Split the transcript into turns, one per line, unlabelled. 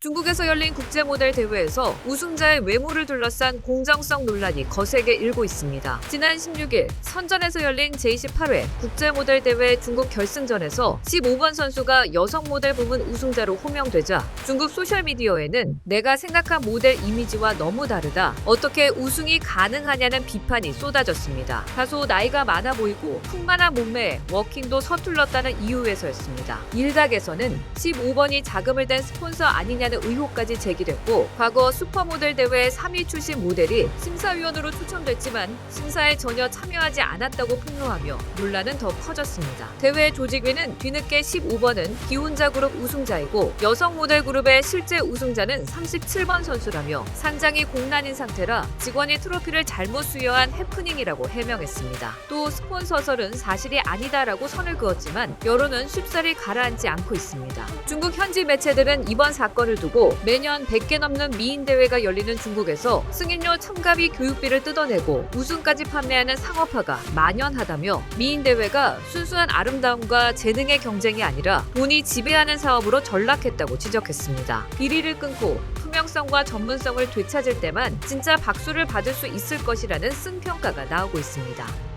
중국에서 열린 국제 모델 대회에서 우승자의 외모를 둘러싼 공정성 논란이 거세게 일고 있습니다. 지난 16일 선전에서 열린 제28회 국제 모델 대회 중국 결승전에서 15번 선수가 여성 모델 부문 우승자로 호명되자 중국 소셜 미디어에는 내가 생각한 모델 이미지와 너무 다르다. 어떻게 우승이 가능하냐는 비판이 쏟아졌습니다. 다소 나이가 많아 보이고 풍만한 몸매에 워킹도 서툴렀다는 이유에서였습니다. 일각에서는 15번이 자금을 댄 스폰서 아니냐 는 의혹까지 제기됐고 과거 슈퍼모델 대회 3위 출신 모델이 심사위원으로 추첨됐지만 심사에 전혀 참여하지 않았다고 폭로하며 논란은 더 커졌습니다. 대회 조직위는 뒤늦게 15번은 기혼자 그룹 우승자이고 여성 모델 그룹의 실제 우승자는 37번 선수라며 산장이 공란인 상태라 직원이 트로피를 잘못 수여한 해프닝이라고 해명했습니다. 또 스폰서설은 사실이 아니다라고 선을 그었지만 여론은 쉽사리 가라앉지 않고 있습니다. 중국 현지 매체들은 이번 사건을 두고 매년 100개 넘는 미인 대회가 열리는 중국에서 승인료 첨가비 교육비를 뜯어내고 우승까지 판매하는 상업화가 만연하다며 미인 대회가 순수한 아름다움과 재능의 경쟁이 아니라 돈이 지배하는 사업으로 전락했다고 지적했습니다. 비리를 끊고 투명성과 전문성을 되찾을 때만 진짜 박수를 받을 수 있을 것이라는 쓴 평가가 나오고 있습니다.